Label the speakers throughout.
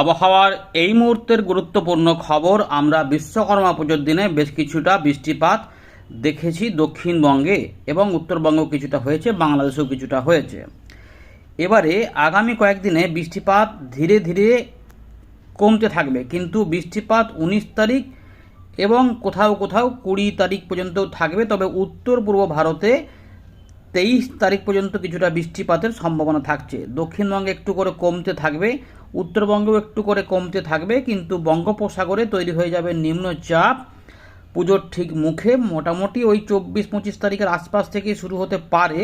Speaker 1: আবহাওয়ার এই মুহূর্তের গুরুত্বপূর্ণ খবর আমরা বিশ্বকর্মা পুজোর দিনে বেশ কিছুটা বৃষ্টিপাত দেখেছি দক্ষিণবঙ্গে এবং উত্তরবঙ্গ কিছুটা হয়েছে, বাংলাদেশেও কিছুটা হয়েছে। এবারে আগামী কয়েকদিনে বৃষ্টিপাত ধীরে ধীরে কমতে থাকবে, কিন্তু বৃষ্টিপাত উনিশ তারিখ এবং কোথাও কোথাও কুড়ি তারিখ পর্যন্ত থাকবে, তবে উত্তর পূর্ব ভারতে তেইশ তারিখ পর্যন্ত কিছুটা বৃষ্টিপাতের সম্ভাবনা থাকছে। দক্ষিণবঙ্গে একটু করে কমতে থাকবে উত্তরবঙ্গেও একটু করে কমতে থাকবে, কিন্তু বঙ্গোপসাগরে তৈরি হয়ে যাবে নিম্নচাপ। পুজোর ঠিক মুখে মোটামুটি ওই চব্বিশ পঁচিশ তারিখের আশপাশ থেকে শুরু হতে পারে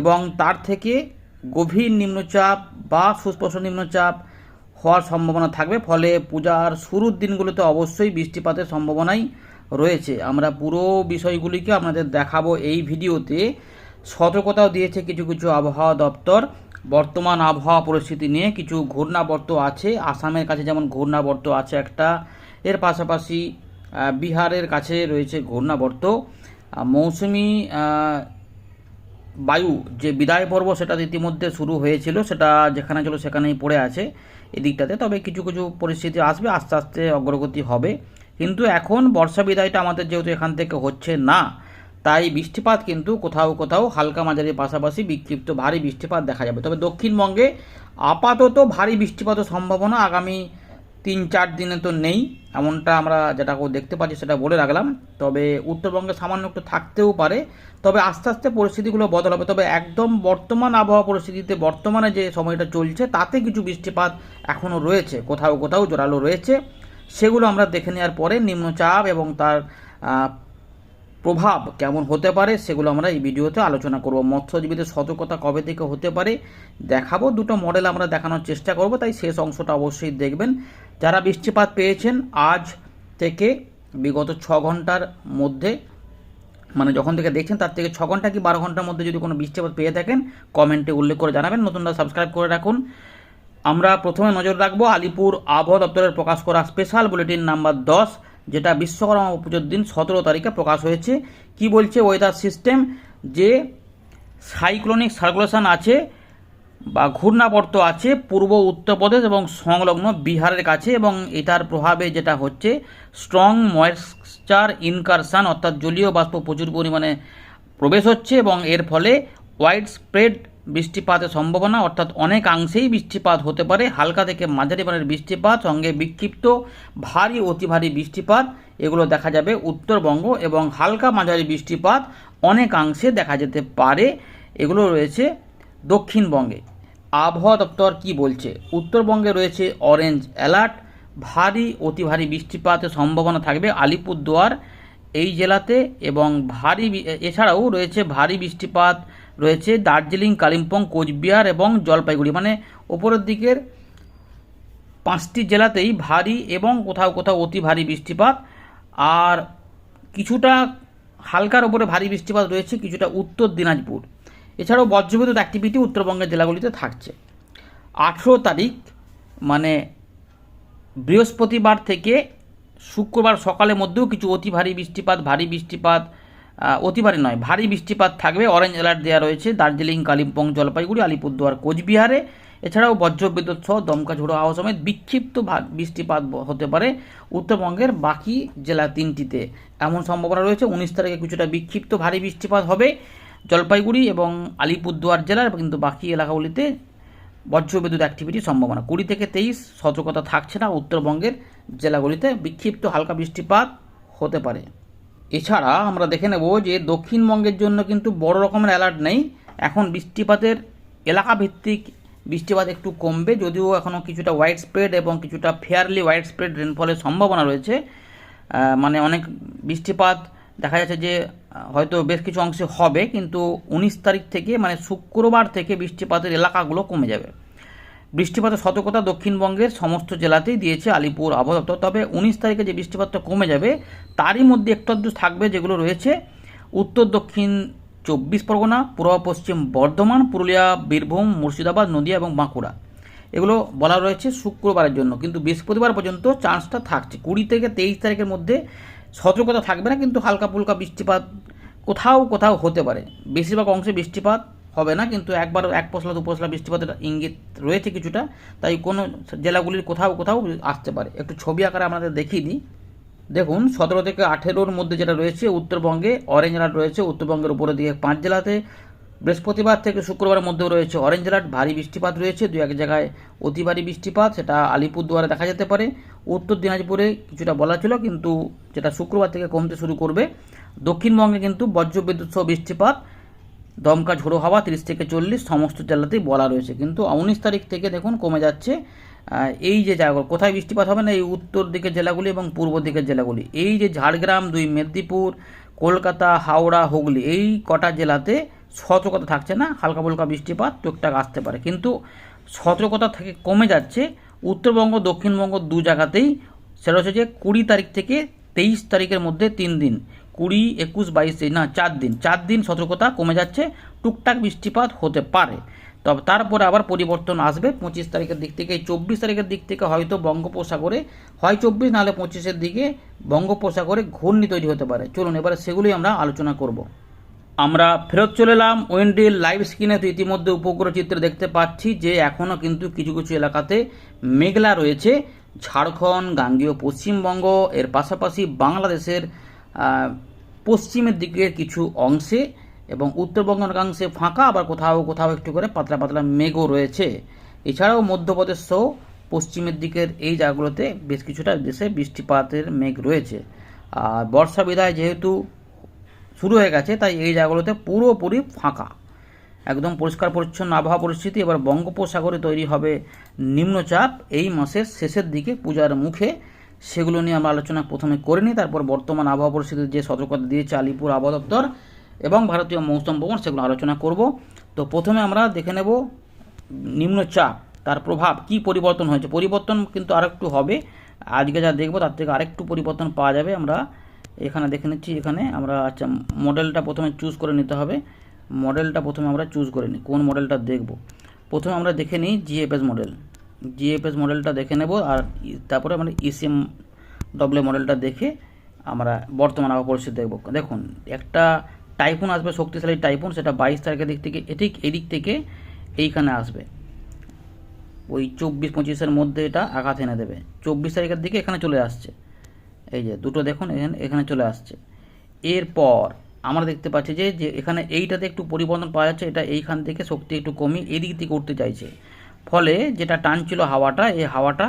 Speaker 1: এবং তার থেকে গভীর নিম্নচাপ বা সুস্পষ্ট নিম্নচাপ হওয়ার সম্ভাবনা থাকবে, ফলে পূজার শুরুর দিনগুলোতে অবশ্যই বৃষ্টিপাতের সম্ভাবনাই রয়েছে। আমরা পুরো বিষয়গুলিকে আপনাদের দেখাবো এই ভিডিওতে। সতর্কতাও দিয়েছে কিছু কিছু আবহাওয়া দপ্তর। বর্তমান আবহাওয়া পরিস্থিতি নিয়ে কিছু ঘূর্ণাবর্ত আছে। আসামের কাছে যেমন ঘূর্ণাবর্ত আছে একটা, এর পাশাপাশি বিহারের কাছে রয়েছে ঘূর্ণাবর্ত। মৌসুমি বায়ু যে বিদায় পর্ব সেটা ইতিমধ্যে শুরু হয়েছিল, সেটা যেখানে ছিল সেখানেই পড়ে আছে এদিকটাতে। তবে কিছু কিছু পরিস্থিতি আসবে, আস্তে আস্তে অগ্রগতি হবে। কিন্তু এখন বর্ষা বিদায়টা আমাদের যেহেতু এখান থেকে হচ্ছে না তাই বৃষ্টিপাত কিন্তু কোথাও কোথাও হালকা মাঝারির পাশাপাশি বিক্ষিপ্ত ভারী বৃষ্টিপাত দেখা যাবে। তবে দক্ষিণবঙ্গে আপাতত ভারী বৃষ্টিপাতের সম্ভাবনা আগামী তিন চার দিনে তো নেই, এমনটা আমরা যেটা দেখতে পাচ্ছি সেটা বলে রাখলাম। তবে উত্তরবঙ্গে সামান্য একটু থাকতেও পারে, তবে আস্তে আস্তে পরিস্থিতিগুলো বদল হবে। তবে একদম বর্তমান আবহাওয়া পরিস্থিতিতে বর্তমানে যে সময়টা চলছে, তাতে কিছু বৃষ্টিপাত এখনও রয়েছে, কোথাও কোথাও জোরালো রয়েছে। সেগুলো আমরা দেখে নেওয়ার পরে নিম্নচাপ এবং তার প্রভাব কেমন হতে পারে সেগুলো আমরা এই ভিডিওতে আলোচনা করব। মৎস্যজীবীদের সতর্কতা কবে থেকে হতে পারে দেখাবো। দুটো মডেল আমরা দেখানোর চেষ্টা করব, তাই শেষ অংশটা অবশ্যই দেখবেন। যারা বৃষ্টিপাত পেয়েছেন, আজ থেকে বিগত ছ ঘণ্টার মধ্যে মানে যখন থেকে দেখছেন তার থেকে ছ ঘণ্টা কি বারো ঘণ্টার মধ্যে যদি কোনো বৃষ্টিপাত পেয়ে থাকেন, কমেন্টে উল্লেখ করে জানাবেন। নতুনরা সাবস্ক্রাইব করে রাখুন। আমরা প্রথমে নজর রাখব আলিপুর আবহাওয়া দপ্তরের প্রকাশ করা স্পেশাল বুলেটিন নাম্বার দশ। যেটা বিশ্বকর্মা পুজোর দিন সতেরো তারিখে প্রকাশ হয়েছে। কি বলছে ওয়েদার সিস্টেম যে সাইক্লোনিক সার্কুলেশন আছে বা ঘূর্ণাবর্ত আছে পূর্ব উত্তরপ্রদেশ এবং সংলগ্ন বিহারের কাছে এবং এটার প্রভাবে যেটা হচ্ছে স্ট্রং ময়েশ্চার ইনকারশন অর্থাৎ জলীয় বাষ্প প্রচুর পরিমাণে প্রবেশ হচ্ছে এবং এর ফলে ওয়াইড স্প্রেড বৃষ্টিপাতের সম্ভাবনা, অর্থাৎ অনেকাংশেই বৃষ্টিপাত হতে পারে। হালকা থেকে মাঝারি মানের বৃষ্টিপাত, সঙ্গে বিক্ষিপ্ত ভারী, অতি ভারী বৃষ্টিপাত, এগুলো দেখা যাবে উত্তরবঙ্গ এবং হালকা মাঝারি বৃষ্টিপাত অনেকাংশে দেখা যেতে পারে। এগুলো রয়েছে দক্ষিণবঙ্গে। আবহাওয়া দপ্তর কি বলছে? উত্তরবঙ্গে রয়েছে অরেঞ্জ অ্যালার্ট ভারী, অতি ভারী বৃষ্টিপাতের সম্ভাবনা থাকবে আলিপুরদুয়ার এই জেলাতে এবং ভারী এছাড়াও রয়েছে ভারী বৃষ্টিপাত রয়েছে দার্জিলিং, কালিম্পং, কোচবিহার এবং জলপাইগুড়ি। মানে ওপরের দিকের পাঁচটি জেলাতেই ভারী এবং কোথাও কোথাও অতি ভারী বৃষ্টিপাত। আর কিছুটা হালকার ওপরে ভারী বৃষ্টিপাত রয়েছে, কিছুটা উত্তর দিনাজপুর। এছাড়াও বজ্রবিদ্যুৎ অ্যাক্টিভিটি উত্তরবঙ্গের জেলাগুলিতে থাকছে। আঠেরো তারিখ মানে বৃহস্পতিবার থেকে শুক্রবার সকালের মধ্যেও কিছু অতি ভারী বৃষ্টিপাত ভারী বৃষ্টিপাত আহ, অতি ভারী নয় ভারী বৃষ্টিপাত থাকবে। অরেঞ্জ অ্যালার্ট দেওয়া রয়েছে দার্জিলিং কালিম্পং জলপাইগুড়ি আলিপুরদুয়ার কোচবিহারে। এছাড়াও বজ্রবিদ্যুৎ সহ দমকা ঝোড়ো হাওয়া সমেত বিক্ষিপ্ত বৃষ্টিপাত হতে পারে উত্তরবঙ্গের বাকি জেলা তিনটিতে। এমন সম্ভাবনা রয়েছে উনিশ তারিখে কিছুটা বিক্ষিপ্ত ভারী বৃষ্টিপাত হবে। জলপাইগুড়ি এবং আলিপুরদুয়ার জেলার কিন্তু বাকি এলাকাগুলিতে বজ্রবিদ্যুৎ অ্যাক্টিভিটির সম্ভাবনা। কুড়ি থেকে তেইশ সতর্কতা থাকছে না উত্তরবঙ্গের জেলাগুলিতে। বিক্ষিপ্ত হালকা বৃষ্টিপাত হতে পারে। এছাড়া আমরা দেখে নেব যে দক্ষিণবঙ্গের জন্য কিন্তু বড় রকমের অ্যালার্ট নেই। এখন বৃষ্টিপাতের এলাকা ভিত্তিক বৃষ্টিপাত একটু কমবে, যদিও এখনও কিছুটা ওয়াইড স্প্রেড এবং কিছুটা ফেয়ারলি ওয়াইড স্প্রেড রেনফলের সম্ভাবনা রয়েছে। মানে অনেক বৃষ্টিপাত দেখা যাচ্ছে যে হয়তো বেশ কিছু অংশে হবে, কিন্তু উনিশ তারিখ থেকে মানে শুক্রবার থেকে বৃষ্টিপাতের এলাকাগুলো কমে যাবে। বৃষ্টিপাতের সতর্কতা দক্ষিণবঙ্গের সমস্ত জেলাতেই দিয়েছে আলিপুর আবহাওয়া দপ্তর। তবে উনিশ তারিখে যে বৃষ্টিপাতটা কমে যাবে, তারই মধ্যে একটু আধটু থাকবে যেগুলো রয়েছে। উত্তর, দক্ষিণ চব্বিশ পরগনা, পূর্ব, পশ্চিম বর্ধমান, পুরুলিয়া, বীরভূম, মুর্শিদাবাদ, নদিয়া এবং বাঁকুড়া। এগুলো বলা রয়েছে শুক্রবারের জন্য। কিন্তু বৃহস্পতিবার পর্যন্ত চান্সটা থাকছে। কুড়ি থেকে তেইশ তারিখের মধ্যে সতর্কতা থাকবে না, কিন্তু হালকা ফুলকা বৃষ্টিপাত কোথাও কোথাও হতে পারে। বেশিরভাগ অংশে বৃষ্টিপাত হবে না, কিন্তু একবার এক পশলা, দু পশলা বৃষ্টিপাতের ইঙ্গিত রয়েছে কিছুটা, তাই কোনো জেলাগুলির কোথাও কোথাও আসতে পারে। একটু ছবি আকারে আমাদের দেখিয়ে দিই। দেখুন, সতেরো থেকে আঠেরোর মধ্যে যেটা রয়েছে, উত্তরবঙ্গে অরেঞ্জ অ্যালার্ট রয়েছে, উত্তরবঙ্গের উপরে দিকে পাঁচ জেলাতে। বৃহস্পতিবার থেকে শুক্রবারের মধ্যেও রয়েছে অরেঞ্জ অ্যালার্ট ভারী বৃষ্টিপাত রয়েছে, দু এক জায়গায় অতি ভারী বৃষ্টিপাত, সেটা আলিপুরদুয়ারে দেখা যেতে পারে। উত্তর দিনাজপুরে কিছুটা বলা ছিল, কিন্তু যেটা শুক্রবার থেকে কমতে শুরু করবে। দক্ষিণবঙ্গে কিন্তু বজ্রবিদ্যুৎ সহ বৃষ্টিপাত দমকা ঝোড়ো হাওয়া, তিরিশ থেকে চল্লিশ, সমস্ত জেলাতেই বলা রয়েছে। কিন্তু উনিশ তারিখ থেকে দেখুন কমে যাচ্ছে এই যে জায়গাগুলো কোথায় বৃষ্টিপাত হবে না, এই উত্তর দিকের জেলাগুলি এবং পূর্ব দিকের জেলাগুলি। এই যে ঝাড়গ্রাম দুই, মেদিনীপুর, কলকাতা, হাওড়া, হুগলি, এই কটা জেলাতে সতর্কতা থাকছে না, হালকা ফুলকা বৃষ্টিপাত টুকটাক আসতে পারে। কিন্তু সতর্কতা থেকে কমে যাচ্ছে, উত্তরবঙ্গ, দক্ষিণবঙ্গ দু জায়গাতেই। সেটা হচ্ছে যে কুড়ি তারিখ থেকে তেইশ তারিখের মধ্যে তিন দিন। কুড়ি, একুশ, বাইশ, তেইশ, না, চার দিন। চার দিন সতর্কতা কমে যাচ্ছে, টুকটাক বৃষ্টিপাত হতে পারে। তবে তারপরে আবার পরিবর্তন আসবে পঁচিশ তারিখের দিক থেকে। চব্বিশ তারিখের দিক থেকে হয়তো বঙ্গোপসাগরে, হয় চব্বিশ, নাহলে পঁচিশের দিকে বঙ্গোপসাগরে ঘূর্ণি তৈরি হতে পারে। চলুন, এবারে সেগুলি আমরা আলোচনা করব। আমরা ফেরত চলে এলাম ওয়েন্ডিল লাইভ স্ক্রিনে। তো ইতিমধ্যে উপগ্রহ চিত্র দেখতে পাচ্ছি যে এখনও কিন্তু কিছু কিছু এলাকাতে মেঘলা রয়েছে। ঝাড়খণ্ড, গাঙ্গীয় পশ্চিমবঙ্গ, এর পাশাপাশি বাংলাদেশের পশ্চিমের দিকের কিছু অংশে এবং উত্তরবঙ্গের অংশে ফাঁকা, আবার কোথাও কোথাও একটু করে পাতলা পাতলা মেঘও রয়েছে। এছাড়াও মধ্যপ্রদেশ সহ পশ্চিমের দিকের এই জায়গাগুলোতে বেশ কিছুটা দেশে বৃষ্টিপাতের মেঘ রয়েছে। আর বর্ষা বিদায় যেহেতু শুরু হয়ে গেছে, তাই এই জায়গাগুলোতে পুরোপুরি ফাঁকা। একদম পরিষ্কার, পরিচ্ছন্ন আবহাওয়া পরিস্থিতি। এবার বঙ্গোপসাগরে তৈরি হবে নিম্নচাপ। এই মাসের শেষের দিকে পূজার মুখে সেগুলো নিয়ে আমরা আলোচনা প্রথমে করে নিই, তারপর বর্তমান আবহাওয়া পরিস্থিতির যে সতর্কতা দিয়েছে আলিপুর আবহাওয়া দপ্তর এবং ভারতীয় মৌসুম ভবন, সেগুলো আলোচনা করব। তো প্রথমে আমরা দেখে নেব নিম্নচাপ তার প্রভাব কি পরিবর্তন হয়েছে। পরিবর্তন কিন্তু আরেকটু হবে। আজকে যা দেখব, তার থেকে আরেকটু পরিবর্তন পাওয়া যাবে। আমরা এখানে দেখে নিচ্ছি, এখানে আমরা আচ্ছা মডেলটা প্রথমে চুজ করে নিতে হবে। মডেলটা প্রথমে আমরা চুজ করে নিই, কোন মডেলটা দেখব। প্রথমে আমরা দেখে নিই জিএফএস মডেল জিএফএস মডেলটা দেখে নেব আর তারপরে আমরা ইসিএম ডব্লিউ মডেলটা দেখে আমরা বর্তমান আবহাওয়া পরিস্থিতি দেখব। দেখুন, একটা টাইফুন আসবে, শক্তিশালী টাইফুন সেটা বাইশ তারিখের দিক থেকে এদিক এদিক থেকে এইখানে আসবে। ওই চব্বিশ পঁচিশের মধ্যে এটা আঘাত এনে দেবে। চব্বিশ তারিখের দিকে এখানে চলে আসছে। এই যে, দুটো দেখুন, এখানে এখানে চলে আসছে। এরপর আমরা দেখতে পাচ্ছি যে যে এখানে এইটাতে একটু পরিবর্তন পাওয়া যাচ্ছে, এটা এইখান থেকে শক্তি একটু কমিয়ে এদিক থেকে উঠতে চাইছে। ফলে যেটা টানছিল হাওয়াটা, এই হাওয়াটা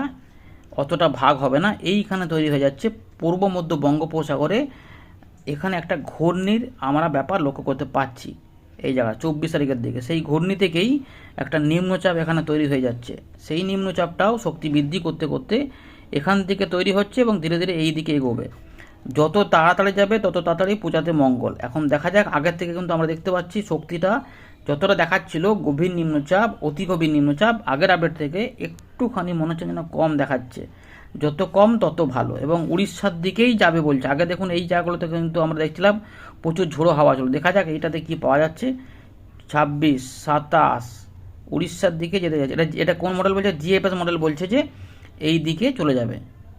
Speaker 1: অতটা ভাগ হবে না। এইখানে তৈরি হয়ে যাচ্ছে পূর্ব মধ্য বঙ্গোপসাগরে এখানে একটা ঘূর্ণির আমরা ব্যাপার লক্ষ্য করতে পাচ্ছি এই জায়গা, চব্বিশ তারিখের দিকে। সেই ঘূর্ণি থেকেই একটা নিম্নচাপ এখানে তৈরি হয়ে যাচ্ছে। সেই নিম্নচাপটাও শক্তি বৃদ্ধি করতে করতে এখান থেকে তৈরি হচ্ছে এবং ধীরে ধীরে এই দিকে এগোবে। যত তাড়াতাড়ি যাবে, তত তাড়াতাড়ি পূজাতে মঙ্গল। এখন দেখা যাক, আগের থেকে কিন্তু আমরা দেখতে পাচ্ছি শক্তিটা যতটা দেখাচ্ছিল গভীর নিম্নচাপ, অতি গভীর নিম্নচাপ, আগের আপডেট থেকে একটুখানি মনে হচ্ছে যেন কম দেখাচ্ছে। যত কম, তত ভালো। এবং উড়িষ্যার দিকেই যাবে বলছে। আগে দেখুন, এই জায়গাগুলোতে কিন্তু আমরা দেখছিলাম প্রচুর ঝোড়ো হাওয়া ছিল দেখা যাক এইটাতে কি পাওয়া যাচ্ছে। ছাব্বিশ, সাতাশ, উড়িষ্যার দিকে যেতে যাচ্ছে। এটা এটা কোন মডেল বলছে? জিএফএস মডেল বলছে যে এই দিকে চলে যাবে।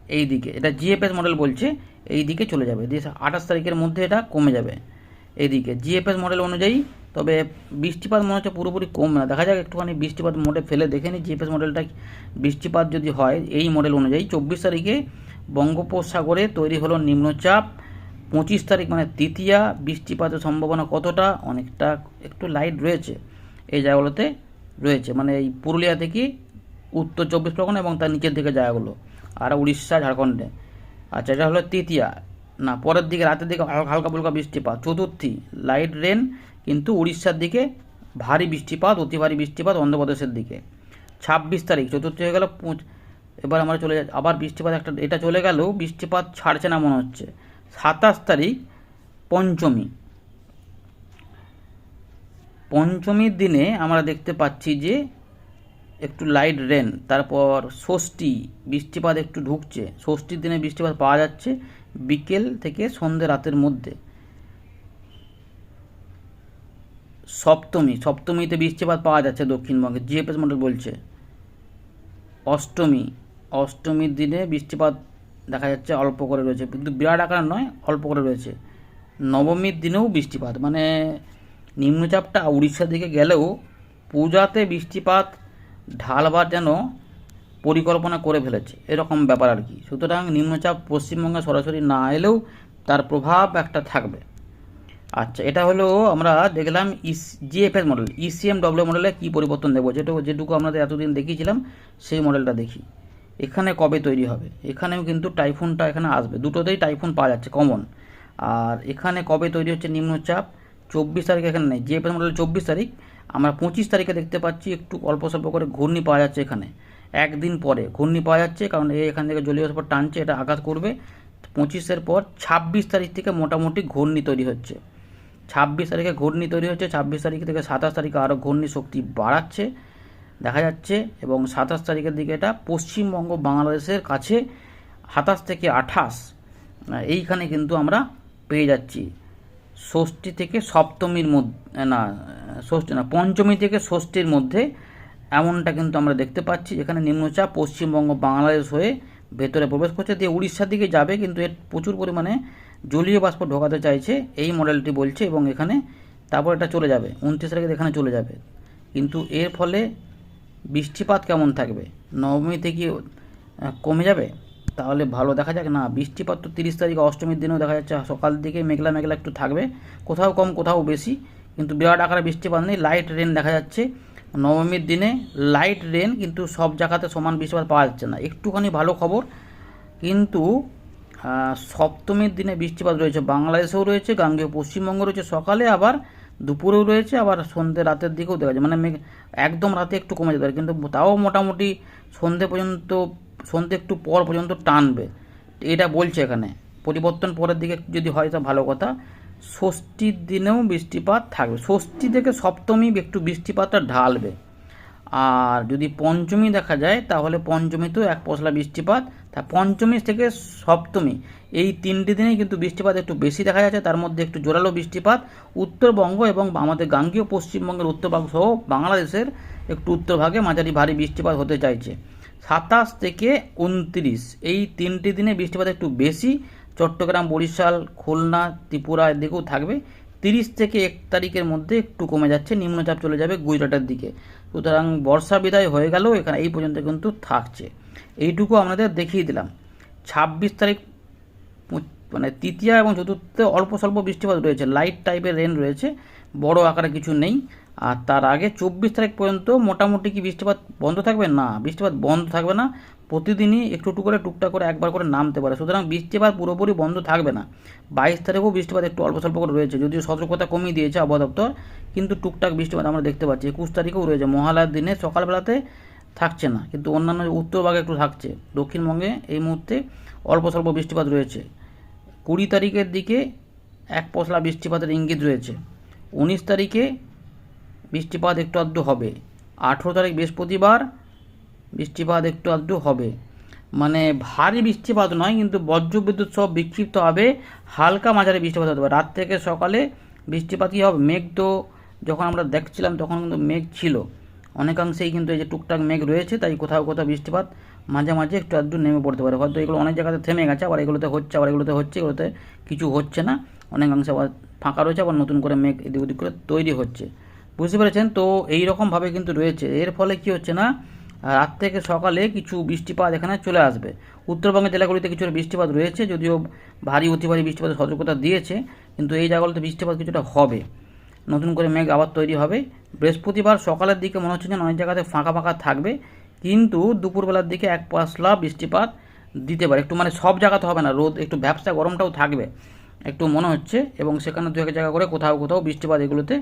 Speaker 1: এই দিকে। এটা জিএফএস মডেল বলছে এই দিকে চলে যাবে। দিয়ে আঠাশ তারিখের মধ্যে এটা কমে যাবে। এইদিকে জিএফএস মডেল অনুযায়ী তবে বৃষ্টিপাত মনে হচ্ছে পুরোপুরি কম না। দেখা যাক একটুখানি বৃষ্টিপাত মোডে ফেলে দেখে নিই জিএফএস মডেলটা বৃষ্টিপাত যদি হয় এই মডেল অনুযায়ী চব্বিশ তারিখে বঙ্গোপসাগরে তৈরি হলো নিম্নচাপ, পঁচিশ তারিখ মানে তৃতীয়া, বৃষ্টিপাতের সম্ভাবনা কতটা অনেকটা একটু লাইট রয়েছে, এই জায়গাগুলোতে রয়েছে। মানে এই পুরুলিয়া থেকে উত্তর চব্বিশ পরগনা এবং তার নিচের দিকে জায়গাগুলো, আর উড়িষ্যা, ঝাড়খণ্ডে। আচ্ছা এটা হলো তৃতীয়া। না, পরের দিকে, রাতের দিকে হালকা ফুলকা বৃষ্টিপাত। চতুর্থী লাইট রেন কিন্তু উড়িষ্যার দিকে ভারী বৃষ্টিপাত, অতি ভারী বৃষ্টিপাত অন্ধ্রপ্রদেশের দিকে। ছাব্বিশ তারিখ, চতুর্থী হয়ে গেল এবার আমরা চলে যা- আবার বৃষ্টিপাত একটা, এটা চলে গেলেও বৃষ্টিপাত ছাড়ছে না মনে হচ্ছে। সাতাশ তারিখ, পঞ্চমী। পঞ্চমীর দিনে আমরা দেখতে পাচ্ছি যে একটু লাইট রেন তারপর ষষ্ঠী, বৃষ্টিপাত একটু ঢুকছে। ষষ্ঠীর দিনে বৃষ্টিপাত পাওয়া যাচ্ছে বিকেল থেকে সন্ধে রাতের মধ্যে। সপ্তমী, সপ্তমীতে বৃষ্টিপাত পাওয়া যাচ্ছে দক্ষিণবঙ্গে, জিএফএস মডেল বলছে। অষ্টমী, অষ্টমীর দিনে বৃষ্টিপাত দেখা যাচ্ছে অল্প করে রয়েছে, কিন্তু বিরাট আকার নয়, অল্প করে রয়েছে। নবমীর দিনেও বৃষ্টিপাত মানে নিম্নচাপটা উড়িষ্যার দিকে গেলেও পূজাতে বৃষ্টিপাত ঢালবার যেন পরিকল্পনা করে ফেলেছে। এরকম ব্যাপার আর কি। সুতরাং নিম্নচাপ পশ্চিমবঙ্গে সরাসরি না এলেও তার প্রভাব একটা থাকবে। আচ্ছা এটা হলো আমরা দেখলাম ইস জিএফএস মডেল ইসিএম ডব্লিউ মডেলে কী পরিবর্তন দেবো যেটা যেটুকু আমাদের এতদিন দেখিয়েছিলাম, সেই মডেলটা দেখি। এখানে কবে তৈরি হবে? এখানেও কিন্তু টাইফুনটা এখানে আসবে। দুটোতেই টাইফুন পাওয়া যাচ্ছে কমন আর এখানে কবে তৈরি হচ্ছে নিম্নচাপ? চব্বিশ তারিখ এখানে নেই। জিএফএস মডেল চব্বিশ তারিখ। আমরা পঁচিশ তারিখে দেখতে পাচ্ছি, একটু অল্প স্বল্প করে ঘূর্ণি পাওয়া যাচ্ছে এখানে। একদিন পরে। ঘূর্ণি পাওয়া যাচ্ছে কারণ এ এখান থেকে জলীয় বাষ্প টানছে, এটা আঘাত করবে। পঁচিশের পর ছাব্বিশ তারিখ থেকে মোটামুটি ঘূর্ণি তৈরি হচ্ছে। ছাব্বিশ তারিখে ঘূর্ণি তৈরি হচ্ছে, ছাব্বিশ তারিখ থেকে সাতাশ তারিখে আরও ঘূর্ণি শক্তি বাড়াচ্ছে, দেখা যাচ্ছে। এবং সাতাশ তারিখের দিকে এটা পশ্চিমবঙ্গ বাংলাদেশের কাছে সাতাশ থেকে আঠাশ এইখানে কিন্তু আমরা পেয়ে যাচ্ছি। ষষ্ঠী থেকে সপ্তমীর মধ্যে, না, ষষ্ঠী না, পঞ্চমী থেকে ষষ্ঠীর মধ্যে এমনটা কিন্তু আমরা দেখতে পাচ্ছি যেখানে নিম্নচাপ পশ্চিমবঙ্গ, বাংলাদেশ হয়ে ভেতরে প্রবেশ করছে। দিয়ে উড়িষ্যার দিকে যাবে কিন্তু এর প্রচুর পরিমাণে জলীয় বাষ্প ঢোকাতে চাইছে। এই মডেলটি বলছে এবং এখানে তারপর এটা চলে যাবে, উনত্রিশ তারিখে এখানে চলে যাবে। কিন্তু এর ফলে বৃষ্টিপাত কেমন থাকবে? নবমী থেকে কমে যাবে? তাহলে ভালো দেখা যাক। না, বৃষ্টিপাত তো তিরিশ তারিখ, অষ্টমীর দিনেও দেখা যাচ্ছে। সকাল দিকে মেঘলা মেঘলা একটু থাকবে। কোথাও কম, কোথাও বেশি। কিন্তু বিরাট আকারে বৃষ্টিপাত নেই। লাইট রেন দেখা যাচ্ছে। নবমীর দিনে লাইট রেন কিন্তু সব জায়গাতে সমান বৃষ্টিপাত পাওয়া যাচ্ছে না। একটুখানি ভালো খবর, কিন্তু সপ্তমীর দিনে বৃষ্টিপাত রয়েছে। বাংলাদেশেও রয়েছে, গাঙ্গেয় পশ্চিমবঙ্গ রয়েছে। সকালে আবার দুপুরেও রয়েছে, আবার সন্ধ্যে রাতের দিকেও দেখা যায়। মানে একদম রাতে একটু কমে যেতে পারে, কিন্তু তাও মোটামুটি সন্ধ্যে পর্যন্ত, সন্ধ্যে একটু পর পর্যন্ত টানবে। এটা বলছে এখানে। পরিবর্তন পরের দিকে যদি হয়, তা ভালো কথা। ষষ্ঠীর দিনেও বৃষ্টিপাত থাকবে। ষষ্ঠী থেকে সপ্তমী একটু বৃষ্টিপাতটা ঢালবে। আর যদি পঞ্চমী দেখা যায়, তাহলে পঞ্চমীতেও এক পশলা বৃষ্টিপাত। তা পঞ্চমী থেকে সপ্তমী, এই তিনটি দিনেই কিন্তু বৃষ্টিপাত একটু বেশি দেখা যাচ্ছে। তার মধ্যে একটু জোরালো বৃষ্টিপাত উত্তরবঙ্গ এবং আমাদের গাঙ্গীয় পশ্চিমবঙ্গের উত্তরভাগ সহ বাংলাদেশের একটু উত্তরভাগে মাঝারি ভারী বৃষ্টিপাত হতে চাইছে। সাতাশ থেকে উনত্রিশ, এই তিনটি দিনে বৃষ্টিপাত একটু বেশি। চট্টগ্রাম, বরিশাল, খুলনা, ত্রিপুরা এর দিকেও থাকবে। তিরিশ থেকে এক তারিখের মধ্যে একটু কমে যাচ্ছে, নিম্নচাপ চলে যাবে গুজরাটের দিকে। সুতরাং বর্ষা বিদায় হয়ে গেলেও এখানে এই পর্যন্ত কিন্তু থাকছে। এইটুকু আপনাদের দেখিয়ে দিলাম। ছাব্বিশ তারিখ মানে তৃতীয় এবং চতুর্থে অল্প স্বল্প বৃষ্টিপাত রয়েছে লাইট টাইপের রেন রয়েছে, বড় আকারে কিছু নেই। আর তার আগে চব্বিশ তারিখ পর্যন্ত মোটামুটি কি বৃষ্টিপাত বন্ধ থাকবে? না, বৃষ্টিপাত বন্ধ থাকবে না। প্রতিদিনই একটু একটু করে, টুকটাক করে, একবার করে নামতে পারে। সুতরাং বৃষ্টিপাত পুরোপুরি বন্ধ থাকবে না। বাইশ তারিখেও বৃষ্টিপাত একটু অল্প স্বল্প করে রয়েছে, যদিও সতর্কতা কমিয়ে দিয়েছে আবহাওয়া দপ্তর, কিন্তু টুকটাক বৃষ্টিপাত আমরা দেখতে পাচ্ছি। একুশ তারিখেও রয়েছে। মহালয়ার দিনে সকালবেলাতে থাকছে না, কিন্তু অন্যান্য উত্তরভাগে একটু থাকছে। দক্ষিণবঙ্গে এই মুহূর্তে অল্প স্বল্প বৃষ্টিপাত রয়েছে। কুড়ি তারিখের দিকে এক পশলা বৃষ্টিপাতের ইঙ্গিত রয়েছে। উনিশ তারিখে বৃষ্টিপাত একটু আধটু হবে। আঠেরো তারিখ বৃহস্পতিবার বৃষ্টিপাত একটু আধটু হবে। মানে ভারী বৃষ্টিপাত নয়, কিন্তু বজ্রবিদ্যুৎ সব বিক্ষিপ্ত হবে। হালকা মাঝারি বৃষ্টিপাত হতে পারে। রাত থেকে সকালে বৃষ্টিপাত কী হবে? মেঘ তো যখন আমরা দেখছিলাম, তখন কিন্তু মেঘ ছিল। অনেকাংশেই কিন্তু এই যে টুকটাক মেঘ রয়েছে, তাই কোথাও কোথাও বৃষ্টিপাত মাঝে মাঝে একটু আধটু নেমে পড়তে পারে। হয়তো এগুলো অনেক জায়গাতে থেমে গেছে, আবার এগুলোতে হচ্ছে, আবার এগুলোতে হচ্ছে, এগুলোতে কিছু হচ্ছে না। অনেকাংশে আবার ফাঁকা রয়েছে, আবার নতুন করে মেঘ এদিক ওদিক করে তৈরি হচ্ছে। বুঝতে পেরেছেন? তো এই রকমভাবে কিন্তু রয়েছে। এর ফলে কি হচ্ছে না? রাত থেকে সকালে কিছু বৃষ্টিপাত এখানে চলে আসবে। উত্তরবঙ্গের জেলাগুলিতে কিছুটা বৃষ্টিপাত রয়েছে, যদিও ভারী অতি ভারী বৃষ্টিপাতের সতর্কতা দিয়েছে, কিন্তু এই জায়গাগুলোতে বৃষ্টিপাত কিছুটা হবে। নতুন করে মেঘ আবার তৈরি হবে। বৃহস্পতিবার সকালের দিকে মনে হচ্ছে যে অনেক জায়গাতে ফাঁকা ফাঁকা থাকবে, কিন্তু দুপুরবেলার দিকে এক পাশলা বৃষ্টিপাত দিতে পারে। একটু মানে সব জায়গাতে হবে না, রোদ, একটু ব্যবসা গরমটাও থাকবে, একটু মনে হচ্ছে, এবং সেখানে দু এক জায়গা করে কোথাও কোথাও বৃষ্টিপাত এগুলোতে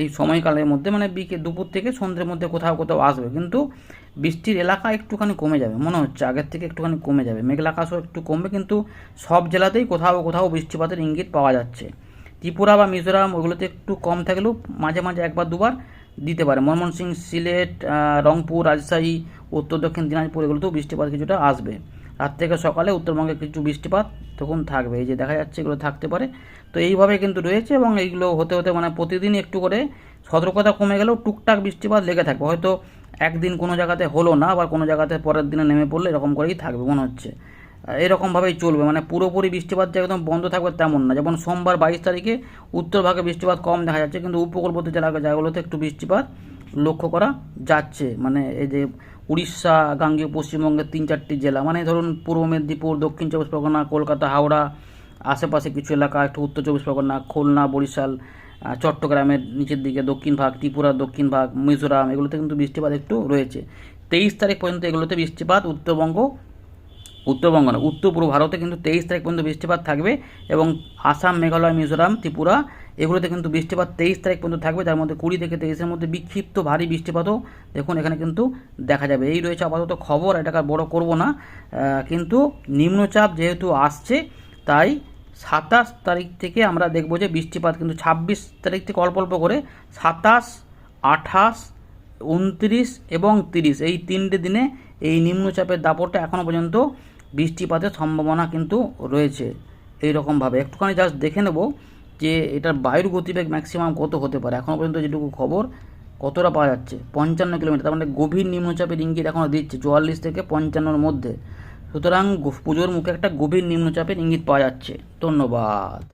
Speaker 1: এই সময়কালের মধ্যে মানে বিকে, দুপুর থেকে সন্ধ্যের মধ্যে কোথাও কোথাও আসবে। কিন্তু বৃষ্টির এলাকা একটুখানি কমে যাবে, মনে হচ্ছে। আগের থেকে একটুখানি কমে যাবে। মেঘলা আকাশও একটু কমবে, কিন্তু সব জেলাতেই কোথাও কোথাও বৃষ্টিপাতের ইঙ্গিত পাওয়া যাচ্ছে। ত্রিপুরা বা মিজোরাম, ওগুলোতে একটু কম থাকলেও মাঝে মাঝে একবার দুবার দিতে পারে। ময়মনসিংহ, সিলেট রংপুর, রাজশাহী, উত্তর দক্ষিণ দিনাজপুর, এগুলোতেও বৃষ্টিপাত কিছুটা আসবে। রাত থেকে সকালে উত্তরবঙ্গে কিছু বৃষ্টিপাত তখন থাকবে। এই যে দেখা যাচ্ছে এগুলো থাকতে পারে। তো এইভাবে কিন্তু রয়েছে এবং এইগুলো হতে হতে মানে প্রতিদিন একটু করে সতর্কতা কমে গেলেও টুকটাক বৃষ্টিপাত লেগে থাকবে। হয়তো একদিন কোনো জায়গাতে হলো না আবার কোনো জায়গাতে পরের দিনে নেমে পড়লে এরকম করেই থাকবে মনে হচ্ছে। এরকমভাবেই চলবে। মানে পুরোপুরি বৃষ্টিপাত যে একদম বন্ধ থাকবে তেমন না। যেমন সোমবার বাইশ তারিখে উত্তর ভাগে বৃষ্টিপাত কম দেখা যাচ্ছে, কিন্তু উপকূলবর্তী জেলা জায়গাগুলোতে একটু বৃষ্টিপাত লক্ষ্য করা যাচ্ছে। মানে এই যে উড়িষ্যা, গাঙ্গীয়, পশ্চিমবঙ্গের তিন চারটি জেলা। মানে ধরুন পূর্ব মেদিনীপুর, দক্ষিণ চব্বিশ পরগনা, কলকাতা, হাওড়া, আশেপাশে কিছু এলাকা, একটু উত্তর চব্বিশ পরগনা, খুলনা, বরিশাল চট্টগ্রামের নিচের দিকে দক্ষিণ ভাগ, ত্রিপুরা দক্ষিণ ভাগ, মিজোরাম, এগুলোতে কিন্তু বৃষ্টিপাত একটু রয়েছে। তেইশ তারিখ পর্যন্ত এগুলোতে বৃষ্টিপাত উত্তরবঙ্গ উত্তরবঙ্গ না উত্তর পূর্ব ভারতে কিন্তু তেইশ তারিখ পর্যন্ত বৃষ্টিপাত থাকবে এবং আসাম, মেঘালয়, মিজোরাম, ত্রিপুরা এগুলোতে কিন্তু বৃষ্টিপাত তেইশ তারিখ পর্যন্ত থাকবে, যার মধ্যে কুড়ি থেকে তেইশের মধ্যে বিক্ষিপ্ত ভারী বৃষ্টিপাতও দেখুন এখানে কিন্তু দেখা যাবে। এই রয়েছে আপাতত খবর, এটাকে বড় করব না। কিন্তু নিম্নচাপ যেহেতু আসছে, তাই সাতাশ তারিখ থেকে আমরা দেখব যে বৃষ্টিপাত কিন্তু ছাব্বিশ তারিখ থেকে অল্প অল্প করে সাতাশ, আঠাশ, উনত্রিশ এবং তিরিশ, এই তিনটে দিনে এই নিম্নচাপের দাপটটা এখনও পর্যন্ত বৃষ্টিপাতের সম্ভাবনা কিন্তু রয়েছে। এই রকমভাবে একটুখানি জাস্ট দেখে নেব। যে এটার বায়ুর গতিবেগ ম্যাক্সিমাম কত হতে পারে? এখনও পর্যন্ত যেটুকু খবর, কতটা পাওয়া যাচ্ছে? পঞ্চান্ন কিলোমিটার, তার মানে গভীর নিম্নচাপের ইঙ্গিত এখনও দিচ্ছে, চুয়াল্লিশ থেকে পঞ্চান্নর মধ্যে। সুতরাং পুজোর মুখে একটা গভীর নিম্নচাপের ইঙ্গিত পাওয়া যাচ্ছে। ধন্যবাদ।